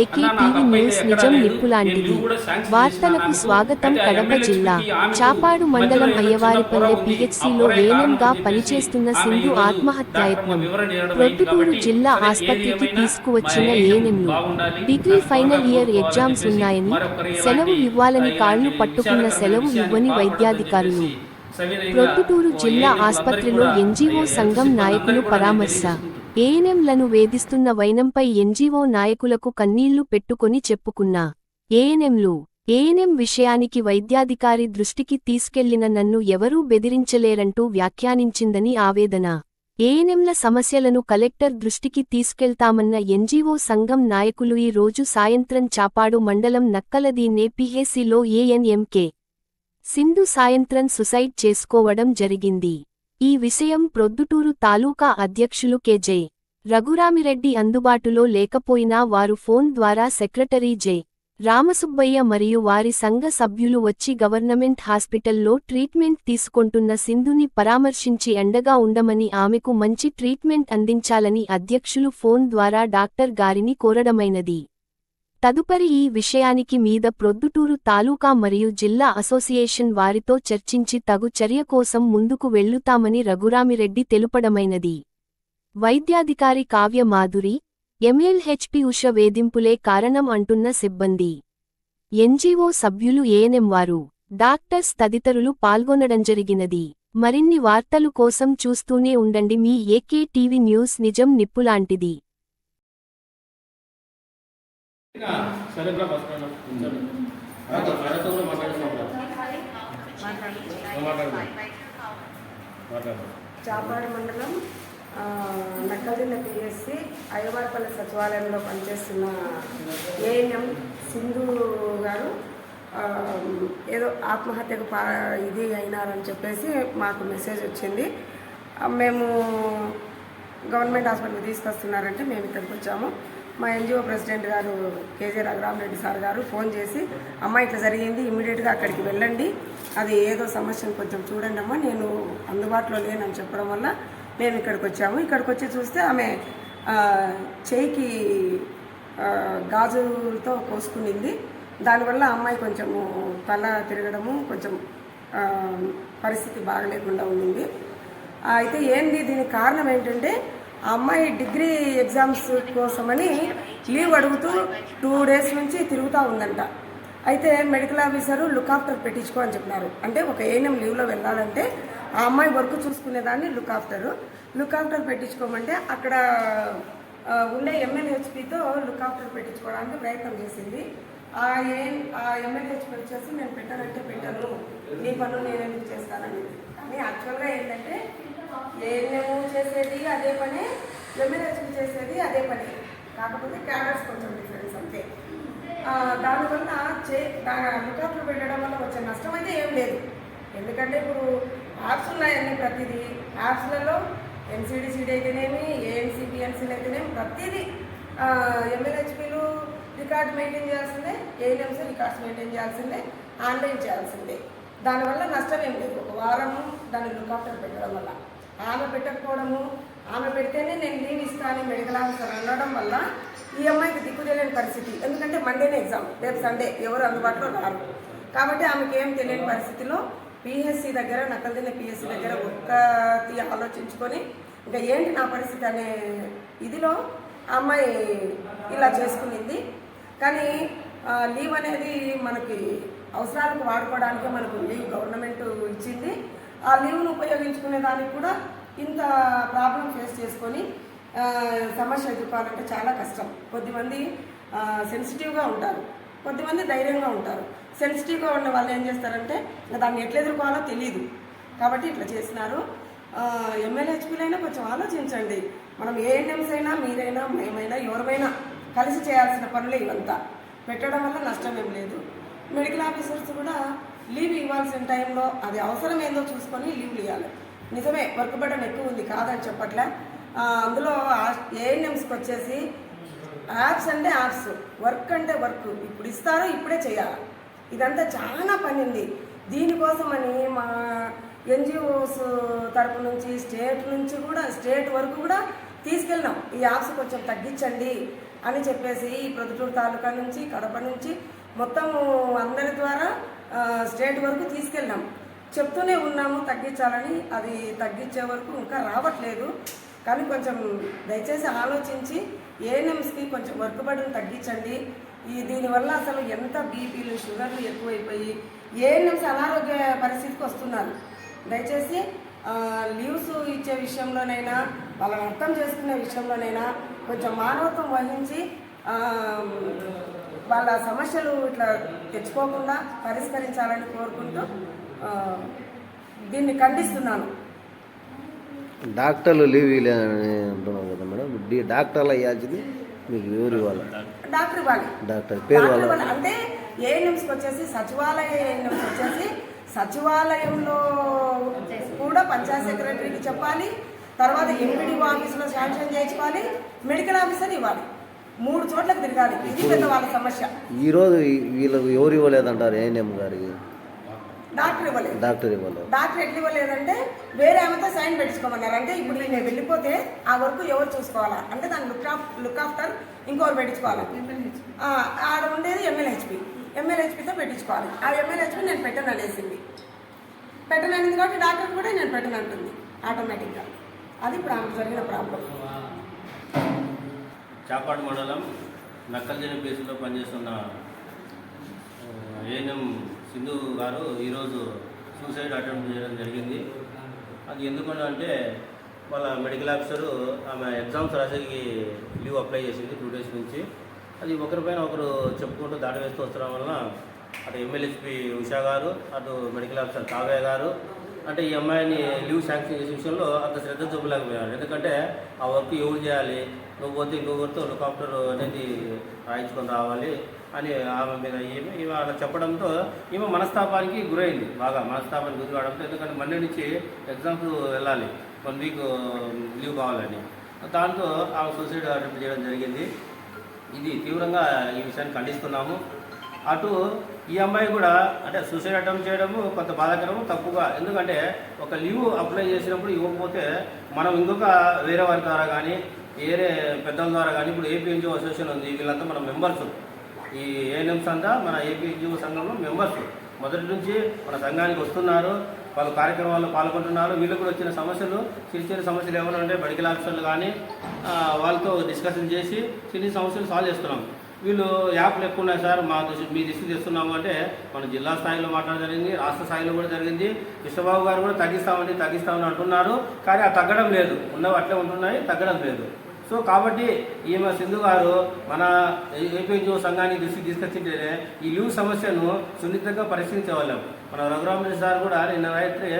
AK TV news నిజం నిప్పులాంటిది. వార్తలకు స్వాగతం కడప జిల్లా చాపాడు మండలం అయ్యవారిపల్లె పిహెచ్సిలో వేనంగా పనిచేస్తున్న సింధు ఆత్మహత్యాయత్నం ప్రొద్దుటూరు జిల్లా ఆస్పత్రికి తీసుకువచ్చిన ఏఎన్ఎంలు. డిగ్రీ ఫైనల్ ఇయర్ ఎగ్జామ్స్ ఉన్నాయని సెలవు ఇవ్వాలని కాళ్ళు పట్టుకున్న సెలవు ఇవ్వని వైద్యాధికారులు ప్రొద్దుటూరు జిల్లా ఆస్పత్రిలో ఎన్జీఓ సంఘం నాయకులు పరామర్శ ఏఎన్ఎంలను వేధిస్తున్న వైనంపై ఎన్జీఓ నాయకులకు కన్నీళ్ళు పెట్టుకొని చెప్పుకున్నా. ఏఎన్ఎంలు ఏఎన్ఎం విషయానికి వైద్యాధికారి దృష్టికి తీసుకెళ్ళిన నన్ను ఎవరూ బెదిరించలేరంటూ వ్యాఖ్యానించిందని ఆవేదన. ఏఎన్ఎంల సమస్యలను కలెక్టర్ దృష్టికి తీసుకెళ్తామన్న ఎన్జీఓ సంఘం నాయకులు ఈ రోజు సాయంత్రం చాపాడు మండలం నక్కలదీనే పిహెసిలో ఏఎన్ఎంకే. సింధు సాయంత్రం సుసైడ్ చేసుకోవడం జరిగింది. ఈ విషయం ప్రొద్దుటూరు తాలూకా అధ్యక్షులు కెజే రఘురామిరెడ్డి అందుబాటులో లేకపోయినా వారు ఫోన్ ద్వారా సెక్రటరీ జె. రామసుబ్బయ్య మరియు వారి సంఘ సభ్యులు వచ్చి గవర్నమెంట్ హాస్పిటల్లో ట్రీట్మెంట్ తీసుకొంటున్న సింధుని పరామర్శించి అండగా ఉండమని ఆమెకు మంచి ట్రీట్మెంట్ అందించాలని అధ్యక్షులు ఫోన్ ద్వారా డాక్టర్ గారిని కోరడమైనది. తదుపరి ఈ విషయానికి మీద ప్రొద్దుటూరు తాలూకా మరియు జిల్లా అసోసియేషన్ వారితో చర్చించి తగు చర్య కోసం ముందుకు వెళ్ళుతామని రఘురామిరెడ్డి తెలుపడమైనది. వైద్యాధికారి కావ్య మాధురి ఎంఎల్హెచ్పి ఉష వేధింపులే కారణం అంటున్న సిబ్బంది. ఎన్జీఓ సభ్యులు ఏఎన్ఎం వారు డాక్టర్స్ తదితరులు పాల్గొనడం జరిగినది. మరిన్ని వార్తలు కోసం చూస్తూనే ఉండండి మీ ఏకే టీవీ న్యూస్ నిజం నిప్పులాంటిది. సరే బ్రా ఫస్ట్ మాట్లాడుతున్నాం చాపాడు మండలం ఆ, నక్కల్దిన్న పిఎస్సి అయ్యవారిపల్లి సచివాలయంలో పనిచేస్తున్న ఏఎన్ఎం సింధు గారు ఏదో ఆత్మహత్యకు పా ఇది అయినారని చెప్పేసి మాకు మెసేజ్ వచ్చింది. మేము గవర్నమెంట్ హాస్పిటల్కి తీసుకొస్తున్నారంటే మేము ఇక్కడికి వచ్చాము. మా ఎన్జిఓ ప్రెసిడెంట్ గారు కేజే రఘురామరెడ్డి సార్ గారు ఫోన్ చేసి అమ్మ ఇట్లా జరిగింది ఇమ్మీడియట్గా అక్కడికి వెళ్ళండి. అది ఏదో సమస్యను కొంచెం చూడండి అమ్మా నేను అందుబాటులో లేనని చెప్పడం వల్ల మేము ఇక్కడికి వచ్చాము. ఇక్కడికి వచ్చి చూస్తే ఆమె చేయికి గాజులతో కోసుకునింది. దానివల్ల అమ్మాయి కొంచెము తల తిరగడము కొంచెం పరిస్థితి బాగలేకుండా ఉండింది. అయితే ఏంది దీనికి కారణం ఏంటంటే ఆ అమ్మాయి డిగ్రీ ఎగ్జామ్స్ కోసమని లీవ్ అడుగుతూ టూ డేస్ నుంచి తిరుగుతూ ఉందంట. అయితే మెడికల్ ఆఫీసరు లుక్ ఆఫ్టర్ పెట్టించుకో అని చెప్పినారు. అంటే ఒక ఏఎన్ఎం లీవ్లో వెళ్ళాలంటే ఆ అమ్మాయి వర్క్ చూసుకునేదాన్ని లుక్ ఆఫ్టర్. లుక్ ఆఫ్టర్ పెట్టించుకోమంటే అక్కడ ఉండే ఎమ్మెల్యేహెచ్పితో లుక్ ఆఫ్టర్ పెట్టించుకోవడానికి ప్రయత్నం చేసింది. ఆ ఏ ఆ ఎమ్మెల్యేహెచ్పి వచ్చేసి నేను పెట్టానంటే పెట్టాను. నీ పనులు నేను చేస్తానని కానీ యాక్చువల్గా ఏంటంటే ఏఎన్ఎం చేసేది అదే పని ఎమ్మెల్యేహెచ్పి చేసేది అదే పని. కాకపోతే క్యాడర్స్ కొంచెం డిఫరెన్స్ అంతే. దానివల్ల చే లుక్ ఆఫ్టర్ పెట్టడం వల్ల వచ్చే నష్టం అయితే ఏం లేదు. ఎందుకంటే ఇప్పుడు యాప్స్ ఉన్నాయన్నీ ప్రతిదీ. యాప్స్లలో ఎన్సీడీసీడీ అయితేనేమి ఏఎన్సీపీఎన్సీలు అయితేనేమి ప్రతిదీ ఎంఎల్హెచ్పీలు రికార్డ్ మెయింటైన్ చేయాల్సిందే ఏఎన్ఎంస్ రికార్డ్స్ మెయింటైన్ చేయాల్సిందే ఆన్లైన్ చేయాల్సిందే. దానివల్ల నష్టం ఏం లేదు. ఒక వారము దాన్ని లుకాఫ్టర్ పెట్టడం వల్ల. ఆమె పెట్టకపోవడము ఆమె పెడితేనే నేను లీవ్ ఇస్తాను మెడికల్ ఆఫీసర్ అనడం వల్ల ఈ అమ్మాయికి దిక్కు తెలియని పరిస్థితి. ఎందుకంటే మండేనే ఎగ్జామ్ రేపు సండే ఎవరు అందుబాటులో రారు. కాబట్టి ఆమెకి ఏం తెలియని పరిస్థితిలో పిహెచ్సి దగ్గర నకల్దిన పిహెచ్సి దగ్గర ఒక్కటి ఆలోచించుకొని ఇంకా ఏంటి నా పరిస్థితి అనే ఇదిలో ఆ అమ్మాయి ఇలా చేసుకునింది. కానీ లీవ్ అనేది మనకి అవసరాలకు వాడుకోవడానికి మనకు లీవ్ గవర్నమెంట్ ఇచ్చింది. ఆ లీవ్ను ఉపయోగించుకునే దానికి కూడా ఇంత ప్రాబ్లం ఫేస్ చేసుకొని సమస్య ఎదుర్కోవాలంటే చాలా కష్టం. కొద్దిమంది సెన్సిటివ్గా ఉంటారు. కొద్దిమంది ధైర్యంగా ఉంటారు. సెన్సిటివ్గా ఉన్న వాళ్ళు ఏం చేస్తారంటే దాన్ని ఎట్లా ఎదుర్కోవాలో తెలియదు కాబట్టి ఇట్లా చేసినారు ఎమ్మెల్యేహెచ్పీలైనా కొంచెం ఆలోచించండి. మనం ఏ ఎన్ఎంస్ అయినా మీరైనా మేమైనా ఎవరిమైనా కలిసి చేయాల్సిన పనులే ఇవంతా. పెట్టడం వల్ల నష్టం ఏం లేదు. మెడికల్ ఆఫీసర్స్ కూడా లీవ్ ఇవ్వాల్సిన టైంలో అది అవసరం ఏందో చూసుకొని లీవ్లు ఇవ్వాలి నిజమే వర్క్ బటన్ ఎక్కువ ఉంది కాదని చెప్పట్లే. అందులో ఏఎన్ఎంస్కి వచ్చేసి యాప్స్ అంటే యాప్స్ వర్క్ అంటే వర్క్. ఇప్పుడు ఇస్తారో ఇప్పుడే చేయాలి. ఇదంతా చాలా పని ఉంది. దీనికోసమని మా ఎన్జిఓస్ తరపు నుంచి స్టేట్ నుంచి కూడా స్టేట్ వరకు కూడా తీసుకెళ్ళినాం. ఈ యాప్స్ కొంచెం తగ్గించండి అని చెప్పేసి ఈ ప్రొద్దుటూరు తాలూకా నుంచి కడప నుంచి మొత్తం అందరి ద్వారా స్టేట్ వరకు తీసుకెళ్ళాం. చెప్తూనే ఉన్నాము తగ్గించాలని. అది తగ్గించే వరకు ఇంకా రావట్లేదు. కానీ కొంచెం దయచేసి ఆలోచించి ఏఎన్ఎంస్కి కొంచెం వర్క్ బర్డెన్ తగ్గించండి. ఈ దీనివల్ల అసలు ఎంత బీపీలు షుగర్లు ఎక్కువైపోయి ఏఎన్ఎంస్ అనారోగ్య పరిస్థితికి వస్తున్నారు. దయచేసి లీవ్స్ ఇచ్చే విషయంలోనైనా వాళ్ళని అర్థం చేసుకునే విషయంలోనైనా కొంచెం మానవత్వం వహించి వాళ్ళ సమస్యలు ఇట్లా తెచ్చుకోకుండా పరిష్కరించాలని కోరుకుంటూ దీన్ని ఖండిస్తున్నాను. డాక్టర్లు లీవ్ అంటున్నారు కదా మేడం. డాక్టర్లు అయ్యాల్సింది మీకు ఎవరు ఇవ్వాలి? డాక్టర్ ఇవ్వాలి. డాక్టర్ పేరు వాళ్ళ. అంటే ఏఎన్ఎంస్కి వచ్చేసి సచివాలయ ఏఎన్ఎంస్ వచ్చేసి సచివాలయంలో కూడా పంచాయత్ సెక్రటరీకి చెప్పాలి తర్వాత ఎంపీడీఓ ఆఫీసులో శాంక్షన్ చేయించుకోవాలి మెడికల్ ఆఫీసర్ ఇవ్వాలి. మూడు చోట్లకు తిరగాలి. ఇది పెద్ద వాళ్ళ సమస్య. ఈరోజు వీళ్ళకు ఎవరు ఇవ్వలేదంటారు ఏఎన్ఎం గారికి? డాక్టర్ ఇవ్వలేదు. డాక్టర్ ఇవ్వలేదు. డాక్టర్ ఎట్లా ఇవ్వలేదంటే వేరే ఆమెతో సైన్ పెట్టించుకోమన్నారు అంటే ఇప్పుడు నేను వెళ్ళిపోతే ఆ వర్క్ ఎవరు చూసుకోవాలా? అంటే దాని లుక్ ఆఫ్ లుక్ ఆఫ్టర్ ఇంకోరు పెట్టించుకోవాలి? ఆ, ఆడ ఉండేది ఎమ్మెల్యేహెచ్పి ఎమ్మెల్యేహెచ్పితో పెట్టించుకోవాలి. ఆ ఎమ్మెల్యేహెచ్పి నేను పెట్టను అనేసింది. పెట్టను అనేది కాబట్టి డాక్టర్ కూడా నేను పెట్టను అంటుంది. ఆటోమేటిక్గా అది ఇప్పుడు ఆమెకు జరిగిన ప్రాబ్లం చాపాడు మండలం నక్కల్జని బేస్లో పనిచేస్తున్న ఏఎన్ఎం సింధు గారు ఈరోజు సూసైడ్ అటెంప్ట్ చేయడం జరిగింది. అది ఎందుకంటే వాళ్ళ మెడికల్ ఆఫీసరు ఆమె ఎగ్జామ్స్ రాసేకి లీవ్ అప్లై చేసింది టూ డేస్ నుంచి. అది ఒకరిపైన ఒకరు చెప్పుకుంటూ దాడి వేస్తూ వస్తడం వలన అటు ఎమ్మెల్యేపీ ఉషా గారు అటు మెడికల్ ఆఫీసర్ కావ్య గారు అంటే ఈ అమ్మాయిని లీవ్ శాంక్షన్ చేసే విషయంలో అంత శ్రద్ధ చూపలేకపోయారు. ఎందుకంటే ఆ వర్క్ ఎవరు చేయాలి? నువ్వు పోతే ఇంకొకరితో హెలికాప్టర్ అనేది రాయించుకొని రావాలి అని ఆమె మీద ఈమె ఈమె అలా చెప్పడంతో ఈమె మనస్తాపానికి గురైంది. బాగా మనస్తాపానికి గురి కావడంతో ఎందుకంటే మండే నుంచి ఎగ్జామ్స్ వెళ్ళాలి. వన్ వీక్ లీవ్ కావాలని. దాంతో ఆమె సూసైడ్ అటెంప్ట్ చేయడం జరిగింది. ఇది తీవ్రంగా ఈ విషయాన్ని ఖండిస్తున్నాము. అటు ఈ అమ్మాయి కూడా అంటే సూసైడ్ అటెంప్ట్ చేయడము కొంత బాధాకరము తక్కువగా ఎందుకంటే ఒక లీవ్ అప్లై చేసినప్పుడు ఇవ్వకపోతే మనం ఇంకొక వేరే వారి ద్వారా కానీ వేరే పెద్దల ద్వారా కానీ ఇప్పుడు ఏపీఎన్జిఓ అసోసియేషన్ ఉంది వీళ్ళంతా మన మెంబర్స్. ఈ ఏఎన్ఎంస్ అంతా మన ఏపీఎన్జిఓ సంఘంలో మెంబర్స్. మొదటి నుంచి మన సంఘానికి వస్తున్నారు వాళ్ళు కార్యక్రమాల్లో పాల్గొంటున్నారు. వీళ్ళు కూడా వచ్చిన సమస్యలు చిన్న చిన్న సమస్యలు ఏమైనా ఉంటే మెడికల్ ఆఫీసర్లు కానీ వాళ్ళతో డిస్కషన్ చేసి చిన్న సమస్యలు సాల్వ్ చేస్తున్నాం. వీళ్ళు యాప్లు ఎక్కువ ఉన్నాయి సార్ మా దృష్టి మీ దృష్టి తెస్తున్నాము అంటే మన జిల్లా స్థాయిలో మాట్లాడడం జరిగింది రాష్ట్ర స్థాయిలో కూడా జరిగింది. కృష్ణబాబు గారు కూడా తగ్గిస్తామండి తగ్గిస్తామని అంటున్నారు. కానీ ఆ తగ్గడం లేదు. ఉన్నవి అట్లే ఉంటున్నాయి తగ్గడం లేదు. సో కాబట్టి ఈమె సింధు గారు మన ఏపీఎన్జిఓ సంఘానికి దృష్టికి తీసుకొచ్చింటే ఈ లీవ్ సమస్యను సున్నితంగా పరిశీలించగలం మన రఘురామరెడ్డి సార్ కూడా నిన్న రాత్రి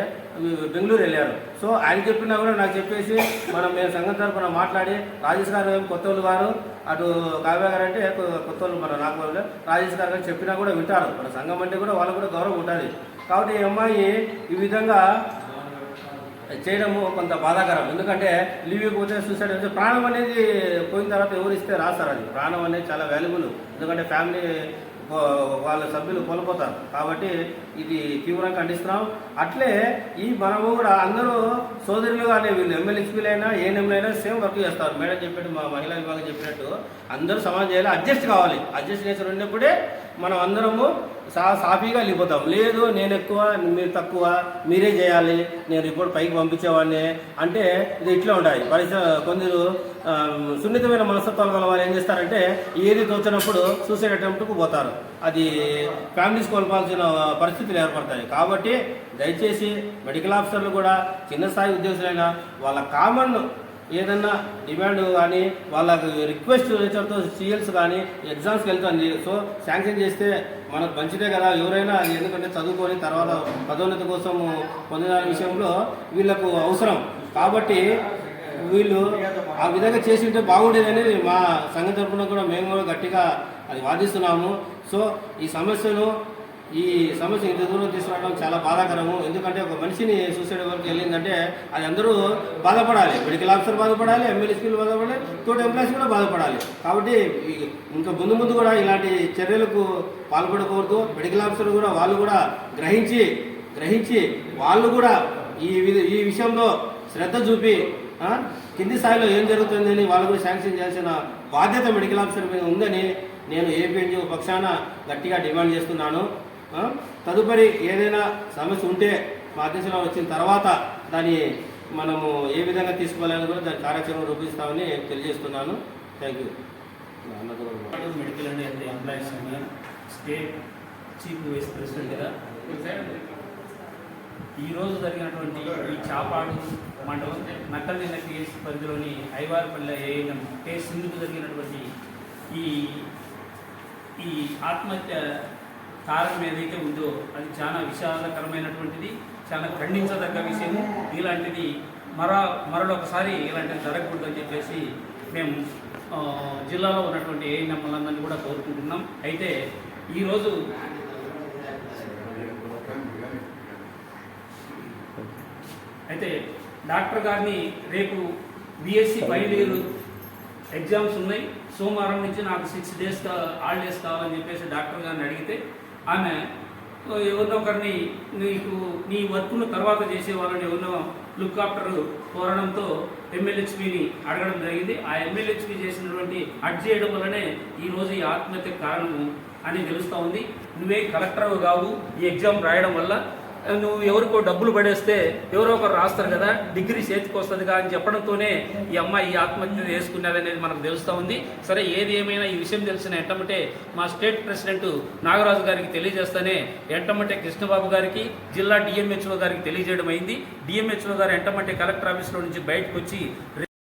బెంగళూరు వెళ్ళారు. సో ఆయన చెప్పినా కూడా నాకు చెప్పేసి మనం మేము సంఘం తరఫున మాట్లాడి రాజేష్ గారు కొత్త వాళ్ళు గారు అటు కావ్య గారు అంటే కొత్త వాళ్ళు మన నాకు వాళ్ళు రాజేష్ గారు కానీ చెప్పినా కూడా వింటారు. మన సంఘం అంటే కూడా వాళ్ళకు కూడా గౌరవం ఉంటుంది కాబట్టి ఈ అమ్మాయి ఈ విధంగా చేయడము కొంత బాధాకరం. ఎందుకంటే లీవ్ పోతే సూసైడ్ అయితే ప్రాణం అనేది పోయిన తర్వాత ఎవరు ఇస్తే రాస్తారు అది. ప్రాణం అనేది చాలా వాల్యుబుల్ ఎందుకంటే ఫ్యామిలీ వాళ్ళ సభ్యులు కోల్పోతారు. కాబట్టి ఇది తీవ్రంగా ఖండిస్తున్నాం. అట్లే ఈ మనము కూడా అందరూ సోదరులుగానే వీళ్ళు ఎమ్మెల్యేస్పీలైనా ఏఎన్ఎంలైనా సేమ్ వర్క్ చేస్తారు. మేడం చెప్పినట్టు మా మహిళా విభాగం చెప్పినట్టు అందరూ సమాజం చేయాలి. అడ్జస్ట్ కావాలి. అడ్జస్ట్ చేసిన ఉన్నప్పుడే మనం అందరము సా సాఫీగా వెళ్ళిపోతాం. లేదు నేను ఎక్కువ మీరు తక్కువ మీరే చేయాలి నేను రిపోర్ట్ పైకి పంపించేవాడిని అంటే ఇది ఇట్లా ఉంటాయి పరిస కొందరు సున్నితమైన మనస్తత్వాలు గల వాళ్ళు ఏం చేస్తారంటే ఏది తోచినప్పుడు సూసైడ్ అటెంప్ట్కు పోతారు. అది ఫ్యామిలీస్ కోల్పాల్సిన పరిస్థితులు ఏర్పడతాయి. కాబట్టి దయచేసి మెడికల్ ఆఫీసర్లు కూడా చిన్న స్థాయి ఉద్యోగులైనా వాళ్ళ కామన్ ఏదన్నా డిమాండ్ కానీ వాళ్ళ రిక్వెస్ట్ లెటర్తో సీఎల్స్ కానీ ఎగ్జామ్స్కి వెళ్తాను సో శాంక్షన్ చేస్తే మనకు మంచిదే కదా. ఎవరైనా అది ఎందుకంటే చదువుకొని తర్వాత పదోన్నతి కోసం పొందిన విషయంలో వీళ్ళకు అవసరం. కాబట్టి వీళ్ళు ఆ విధంగా చేసి ఉంటే బాగుండేదని మా సంఘ తరఫున కూడా మేము కూడా గట్టిగా అది వాదిస్తున్నాము. సో ఈ సమస్యను ఈ సమస్య ఇంత దూరం తీసుకురావడం చాలా బాధాకరము. ఎందుకంటే ఒక మనిషిని సూసైడ్ వరకు వెళ్ళిందంటే అది అందరూ బాధపడాలి. మెడికల్ ఆఫీసర్ బాధపడాలి ఎమ్మెల్యే స్కూల్ బాధపడాలి తోటి ఎంప్లాయీస్ కూడా బాధపడాలి. కాబట్టి ఇంకా ముందు ముందు కూడా ఇలాంటి చర్యలకు పాల్పడకూడదు. మెడికల్ ఆఫీసర్ కూడా వాళ్ళు కూడా గ్రహించి గ్రహించి వాళ్ళు కూడా ఈ వి- ఈ విషయంలో శ్రద్ధ చూపి కింది స్థాయిలో ఏం జరుగుతుందని వాళ్ళు కూడా శాంక్షన్ చేయాల్సిన బాధ్యత మెడికల్ ఆఫీసర్ మీద ఉందని నేను ఏపీఎన్జీ పక్షాన గట్టిగా డిమాండ్ చేస్తున్నాను. తదుపరి ఏదైనా సమస్య ఉంటే మా అధ్యక్షులు వచ్చిన తర్వాత దాన్ని మనము ఏ విధంగా తీసుకోవాలని కూడా దాని కార్యాచరణ రూపిస్తామని తెలియజేస్తున్నాను. Thank you medical and employees state chief vice ప్రెసిడెంట్గా ఈరోజు జరిగినటువంటి ఈ చాపాడు మండలం నక్కల్నిన్న పిఎస్ పరిధిలోని ఐవారపల్లె ఏఎన్ఎం కేసు సింధుకు జరిగినటువంటి ఈ ఈ ఆత్మహత్య కారణం ఏదైతే ఉందో అది చాలా విషాదకరమైనటువంటిది చాలా ఖండించదగ్గ విషయం ఇలాంటిది మరో మరొకసారి ఇలాంటిది జరగకూడదని చెప్పేసి మేము జిల్లాలో ఉన్నటువంటి ఏఎన్ఎంలందరినీ కూడా కోరుకుంటున్నాం. అయితే ఈరోజు అయితే డాక్టర్ గారిని రేపు బిఎస్సి బయలుదేరు ఎగ్జామ్స్ ఉన్నాయి. సోమవారం నుంచి నాకు సిక్స్ డేస్ హాలిడేస్ కావాలని చెప్పేసి డాక్టర్ గారిని అడిగితే ఆమె ఎవరినో ఒకరిని నీకు నీ వర్క్ను తర్వాత చేసేవాళ్ళని ఎవరినో లుక్కాప్టర్ కోరడంతో ఎమ్మెల్యేహెచ్పిని అడగడం జరిగింది. ఆ ఎమ్మెల్యేహెచ్పి చేసినటువంటి అడ్ చేయడం వల్లనే ఈరోజు ఈ ఆత్మహత్య కారణము అని తెలుస్తూ ఉంది. నువ్వే కలెక్టర్ కావు ఈ ఎగ్జామ్ రాయడం వల్ల. నువ్వు ఎవరికో డబ్బులు పడేస్తే ఎవరో ఒకరు రాస్తారు కదా డిగ్రీ చేతికి వస్తుందిగా అని చెప్పడంతోనే ఈ అమ్మాయి ఈ ఆత్మహత్య చేసుకున్నదనేది మనకు తెలుస్తూ ఉంది. సరే ఏది ఏమైనా ఈ విషయం తెలిసిన ఎంటమంటే మా స్టేట్ ప్రెసిడెంట్ నాగరాజు గారికి తెలియజేస్తానే ఎంటమంటే కృష్ణబాబు గారికి జిల్లా డిఎంహెచ్ఓ గారికి తెలియజేయడం అయింది. డిఎంహెచ్ఓ గారు ఎంటమంటే కలెక్టర్ ఆఫీస్లో నుంచి బయటకు వచ్చి